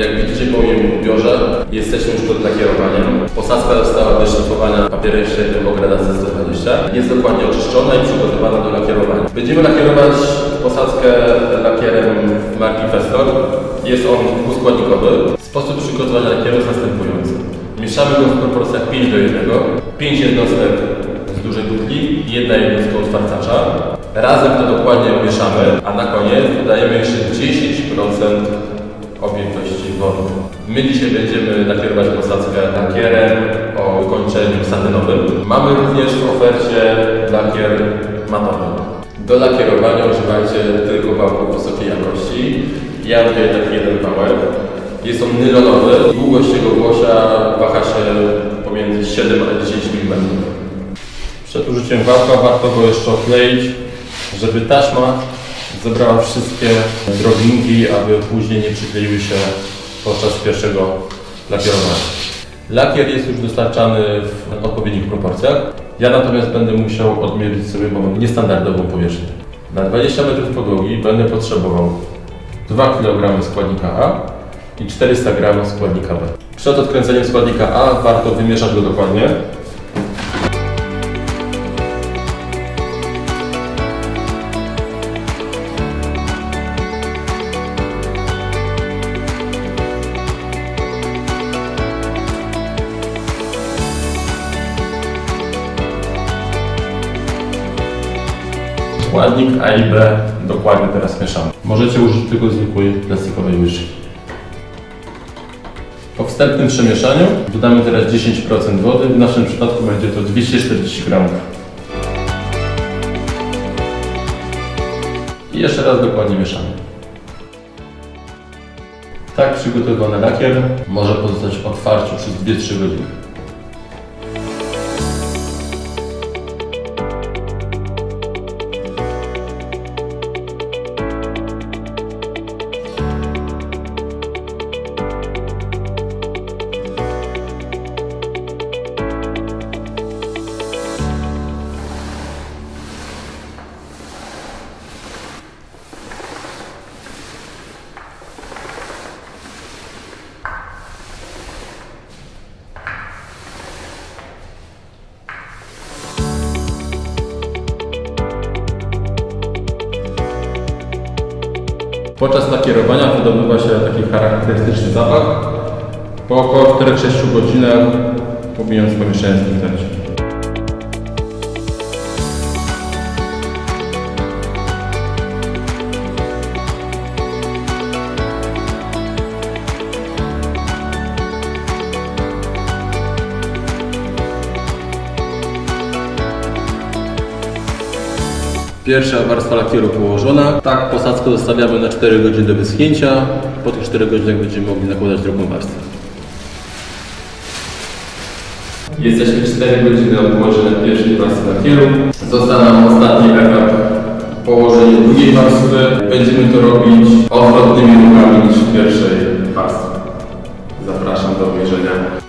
Jak widzicie po moim ubiorze, jesteśmy już pod lakierowaniem. Posadzka została wyszlifowana papierem średnim o gradacji 120. Jest dokładnie oczyszczona i przygotowana do lakierowania. Będziemy lakierować posadzkę lakierem marki Vestor. Jest on dwuskładnikowy. Sposób przygotowania lakieru jest następujący. Mieszamy go w proporcjach 5 do 1. 5 jednostek z dużej butli jedna jednostka otwarzacza. Razem to dokładnie mieszamy, a na koniec dodajemy jeszcze 10% objętości wody. My dzisiaj będziemy lakierować posadzkę lakierem o wykończeniu satynowym. Mamy również w ofercie lakier matowy. Do lakierowania używajcie tylko wałków wysokiej jakości. Ja tutaj taki jeden wałek. Jest on nylonowy. Długość jego głosia waha się pomiędzy 7 a 10 mm. Przed użyciem wałka warto go jeszcze okleić, żeby taśma zebrała wszystkie drobinki, aby później nie przykleiły się podczas pierwszego lakierowania. Lakier jest już dostarczany w odpowiednich proporcjach. Ja natomiast będę musiał odmierzyć sobie, mam niestandardową powierzchnię. Na 20 metrów podłogi będę potrzebował 2 kg składnika A i 400 g składnika B. Przed odkręceniem składnika A warto wymieszać go dokładnie. Składnik A i B dokładnie teraz mieszamy. Możecie użyć tylko zwykłej plastikowej łyżki. Po wstępnym przemieszaniu dodamy teraz 10% wody. W naszym przypadku będzie to 240 g. I jeszcze raz dokładnie mieszamy. Tak przygotowany lakier może pozostać w otwarciu przez 2-3 godziny. Podczas lakierowania wydobywa się taki charakterystyczny zapach. Po około 4-6 godzinach pomieszczenie z tym traci. Pierwsza warstwa lakieru położona. Tak posadzkę zostawiamy na 4 godziny do wyschnięcia. Po tych 4 godzinach będziemy mogli nakładać drugą warstwę. Jesteśmy 4 godziny od położenia pierwszej warstwy lakieru. Został nam ostatni etap położenie drugiej warstwy. Będziemy to robić odwrotnymi ruchami niż w pierwszej warstwie. Zapraszam do obejrzenia